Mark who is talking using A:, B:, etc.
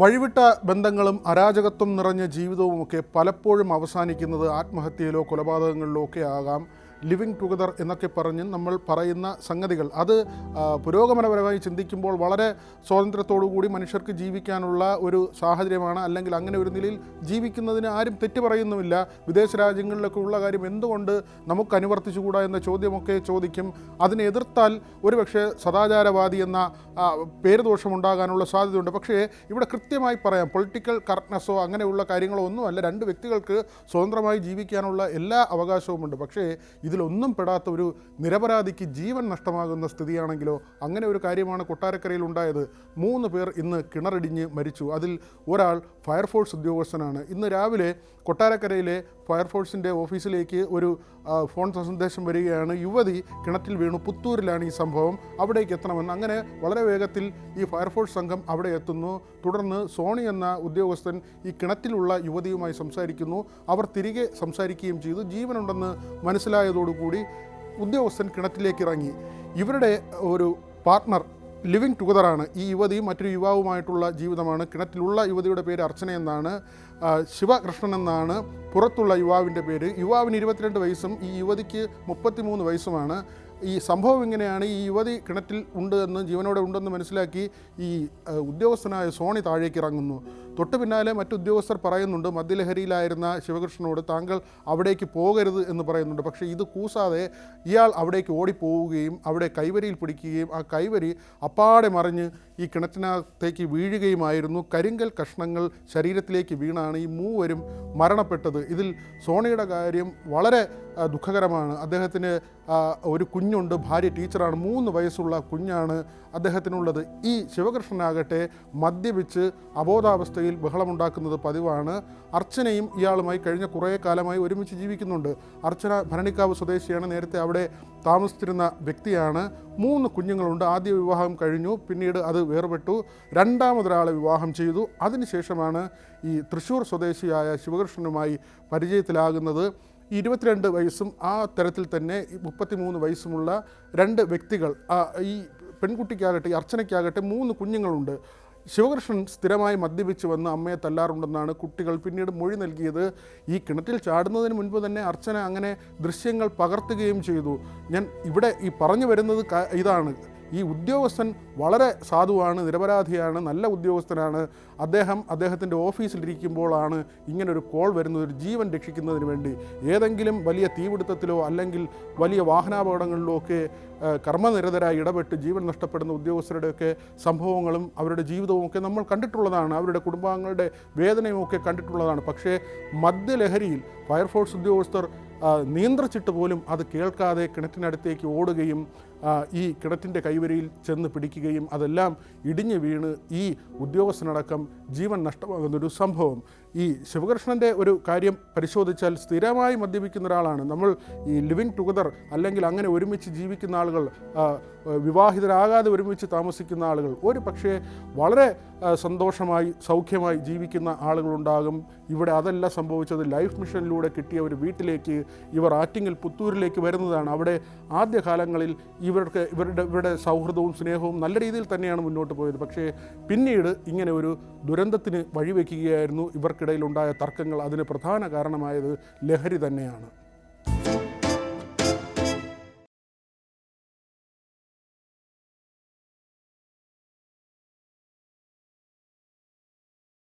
A: വഴിവിട്ട ബന്ധങ്ങളും അരാജകത്വം നിറഞ്ഞ ജീവിതവുമൊക്കെ പലപ്പോഴും അവസാനിക്കുന്നത് ആത്മഹത്യയിലോ കൊലപാതകങ്ങളിലോ ഒക്കെ ആകാം. ലിവിങ് ടുഗദർ എന്നൊക്കെ പറഞ്ഞ് നമ്മൾ പറയുന്ന സംഗതികൾ. അത് പുരോഗമനപരമായി ചിന്തിക്കുമ്പോൾ വളരെ കൂടി മനുഷ്യർക്ക് ജീവിക്കാനുള്ള ഒരു സാഹചര്യമാണ്. അല്ലെങ്കിൽ അങ്ങനെ ഒരു നിലയിൽ ജീവിക്കുന്നതിന് ആരും തെറ്റ് പറയുന്നുമില്ല. വിദേശ രാജ്യങ്ങളിലൊക്കെ ഉള്ള കാര്യം എന്തുകൊണ്ട് നമുക്ക് അനുവർത്തിച്ചുകൂടാ എന്ന ചോദ്യമൊക്കെ ചോദിക്കും. അതിനെ എതിർത്താൽ ഒരുപക്ഷെ സദാചാരവാദി എന്ന പേര് ദോഷമുണ്ടാകാനുള്ള സാധ്യതയുണ്ട്. പക്ഷേ ഇവിടെ കൃത്യമായി പറയാം പൊളിറ്റിക്കൽ കറക്റ്റ്നെസ്സോ അങ്ങനെയുള്ള കാര്യങ്ങളോ ഒന്നുമല്ല. രണ്ട് വ്യക്തികൾക്ക് സ്വതന്ത്രമായി ജീവിക്കാനുള്ള എല്ലാ അവകാശവുമുണ്ട്. പക്ഷേ ഇതിലൊന്നും പെടാത്ത ഒരു നിരപരാധിക്ക് ജീവൻ നഷ്ടമാകുന്ന സ്ഥിതിയാണെങ്കിലോ അങ്ങനെ ഒരു കാര്യമാണ് കൊട്ടാരക്കരയിൽ ഉണ്ടായത്. മൂന്ന് പേർ ഇന്ന് കിണറിടിഞ്ഞ് മരിച്ചു. അതിൽ ഒരാൾ ഫയർഫോഴ്സ് ഉദ്യോഗസ്ഥനാണ്. ഇന്ന് രാവിലെ കൊട്ടാരക്കരയിലെ ഫയർഫോഴ്സിന്റെ ഓഫീസിലേക്ക് ഒരു ഫോൺ സന്ദേശം വരികയാണ്. യുവതി കിണറ്റിൽ വീണു. പുത്തൂരിലാണ് ഈ സംഭവം. അവിടേക്ക് എത്തണമെന്ന്. അങ്ങനെ വളരെ വേഗത്തിൽ ഈ ഫയർഫോഴ്സ് സംഘം അവിടെ എത്തുന്നു. തുടർന്ന് സോണി എന്ന ഉദ്യോഗസ്ഥൻ ഈ കിണറ്റിലുള്ള യുവതിയുമായി സംസാരിക്കുന്നു. അവർ തിരികെ സംസാരിക്കുകയും ചെയ്തു. ജീവനുണ്ടെന്ന് മനസ്സിലായതോടുകൂടി ഉദ്യോഗസ്ഥൻ കിണറ്റിലേക്ക് ഇറങ്ങി. ഇവരുടെ ഒരു പാർട്ണർ ലിവിങ് ടുഗദറാണ് ഈ യുവതിയും മറ്റൊരു യുവാവുമായിട്ടുള്ള ജീവിതമാണ്. കിണറ്റിലുള്ള യുവതിയുടെ പേര് അർച്ചന എന്നാണ്. ശിവകൃഷ്ണൻ എന്നാണ്. പുറത്തുള്ള യുവാവിന്റെ പേര്. യുവാവിന് ഇരുപത്തിരണ്ട് വയസ്സും ഈ യുവതിക്ക് മുപ്പത്തിമൂന്ന് വയസ്സുമാണ്. ഈ സംഭവം ഇങ്ങനെയാണ്. ഈ യുവതി കിണറ്റിൽ ഉണ്ട് എന്ന് ജീവനോടെ ഉണ്ടെന്ന് മനസ്സിലാക്കി ഈ ഉദ്യോഗസ്ഥനായ സോണി താഴേക്ക് ഇറങ്ങുന്നു. തൊട്ട് പിന്നാലെ മറ്റുദ്യോഗസ്ഥർ പറയുന്നുണ്ട് മദ്യലഹരിയിലായിരുന്ന ശിവകൃഷ്ണനോട് താങ്കൾ അവിടേക്ക് പോകരുത് എന്ന് പറയുന്നുണ്ട്. പക്ഷേ ഇത് കൂസാതെ ഇയാൾ അവിടേക്ക് ഓടിപ്പോവുകയും അവിടെ കൈവരിയിൽ പിടിക്കുകയും ആ കൈവരി അപ്പാടെ മറിഞ്ഞ് ഈ കിണറ്റിനകത്തേക്ക് വീഴുകയുമായിരുന്നു. കരിങ്കൽ കഷ്ണങ്ങൾ ശരീരത്തിലേക്ക് വീണാണ് ഈ മൂവരും മരണപ്പെട്ടത്. ഇതിൽ സോണിയുടെ കാര്യം വളരെ ദുഃഖകരമാണ്. അദ്ദേഹത്തിന് ഒരു കുഞ്ഞുണ്ട് ഭാര്യ ടീച്ചറാണ് മൂന്ന് വയസ്സുള്ള കുഞ്ഞാണ് അദ്ദേഹത്തിനുള്ളത്. ഈ ശിവകൃഷ്ണനാകട്ടെ മദ്യപിച്ച് അബോധാവസ്ഥയിൽ ബഹളമുണ്ടാക്കുന്നത് പതിവാണ്. അർച്ചനയും ഇയാളുമായി കഴിഞ്ഞ കുറേ കാലമായി ഒരുമിച്ച് ജീവിക്കുന്നുണ്ട്. അർച്ചന ഭരണിക്കാവ് സ്വദേശിയാണ്. നേരത്തെ അവിടെ താമസിച്ചിരുന്ന വ്യക്തിയാണ്. മൂന്ന് കുഞ്ഞുങ്ങളുണ്ട്. ആദ്യ വിവാഹം കഴിഞ്ഞു. പിന്നീട് അത് വേർപെട്ടു. രണ്ടാമതൊരാളെ വിവാഹം ചെയ്തു. അതിനുശേഷമാണ് ഈ തൃശ്ശൂർ സ്വദേശിയായ ശിവകൃഷ്ണനുമായി പരിചയത്തിലാകുന്നത്. ഇരുപത്തിരണ്ട് വയസ്സും ആ തരത്തിൽ തന്നെ മുപ്പത്തിമൂന്ന് വയസ്സുമുള്ള രണ്ട് വ്യക്തികൾ ഈ പെൺകുട്ടിക്കാകട്ടെ ഈ അർച്ചനയ്ക്കാകട്ടെ മൂന്ന് കുഞ്ഞുങ്ങളുണ്ട്. ശിവകൃഷ്ണൻ സ്ഥിരമായി മദ്യപിച്ച് വന്ന് അമ്മയെ തല്ലാറുണ്ടെന്നാണ് കുട്ടികൾ പിന്നീട് മൊഴി നൽകിയത്. ഈ കിണറ്റിൽ ചാടുന്നതിന് മുൻപ് തന്നെ അർച്ചന അങ്ങനെ ദൃശ്യങ്ങൾ പകർത്തുകയും ചെയ്തു. ഞാൻ ഇവിടെ ഈ പറഞ്ഞു വരുന്നത് ഇതാണ്. ഈ ഉദ്യോഗസ്ഥൻ വളരെ സാധുവാണ് നിരപരാധിയാണ് നല്ല ഉദ്യോഗസ്ഥനാണ്. അദ്ദേഹം അദ്ദേഹത്തിന്റെ ഓഫീസിലിരിക്കുമ്പോഴാണ് ഇങ്ങനൊരു കോൾ വരുന്നത് ഒരു ജീവൻ രക്ഷിക്കുന്നതിന് വേണ്ടി. ഏതെങ്കിലും വലിയ തീപിടുത്തത്തിലോ അല്ലെങ്കിൽ വലിയ വാഹനാപകടങ്ങളിലോ ഒക്കെ കർമ്മനിരതരായി ഇടപെട്ട് ജീവൻ നഷ്ടപ്പെടുന്ന ഉദ്യോഗസ്ഥരുടെയൊക്കെ സംഭവങ്ങളും അവരുടെ ജീവിതവും ഒക്കെ നമ്മൾ കണ്ടിട്ടുള്ളതാണ്. അവരുടെ കുടുംബാംഗങ്ങളുടെ വേദനയും ഒക്കെ കണ്ടിട്ടുള്ളതാണ്. പക്ഷേ മദ്യലഹരിയിൽ ഫയർഫോഴ്സ് ഉദ്യോഗസ്ഥർ നിയന്ത്രിച്ചിട്ട് പോലും അത് കേൾക്കാതെ കിണറ്റിനടുത്തേക്ക് ഓടുകയും ഈ കിണറ്റിന്റെ കൈവരിയിൽ ചെന്ന് പിടിക്കുകയും അതെല്ലാം ഇടിഞ്ഞു വീണ് ഈ ഉദ്യോഗസ്ഥനടക്കം ജീവൻ നഷ്ടമാകുന്നൊരു സംഭവം. ഈ ശിവകൃഷ്ണന്റെ ഒരു കാര്യം പരിശോധിച്ചാൽ സ്ഥിരമായി മദ്യപിക്കുന്ന ഒരാളാണ്. നമ്മൾ ഈ ലിവിങ് ടുഗദർ അല്ലെങ്കിൽ അങ്ങനെ ഒരുമിച്ച് ജീവിക്കുന്ന ആളുകൾ വിവാഹിതരാകാതെ ഒരുമിച്ച് താമസിക്കുന്ന ആളുകൾ ഒരു പക്ഷേ വളരെ സന്തോഷമായി സൗഖ്യമായി ജീവിക്കുന്ന ആളുകളുണ്ടാകും. ഇവിടെ അതല്ല സംഭവിച്ചത്. ലൈഫ് മിഷനിലൂടെ കിട്ടിയ ഒരു വീട്ടിലേക്ക് ഇവർ ആറ്റിങ്ങൽ പുത്തൂരിലേക്ക് വരുന്നതാണ്. അവിടെ ആദ്യകാലങ്ങളിൽ ഇവർക്ക് ഇവരുടെ ഇവരുടെ സൗഹൃദവും സ്നേഹവും നല്ല രീതിയിൽ തന്നെയാണ് മുന്നോട്ട് പോയത്. പക്ഷേ പിന്നീട് ഇങ്ങനെ ഒരു ദുരന്തത്തിന് വഴിവെക്കുകയായിരുന്നു. ഇവർക്കിടയിലുണ്ടായ തർക്കങ്ങൾ അതിന് പ്രധാന കാരണമായത് ലഹരി തന്നെയാണ്.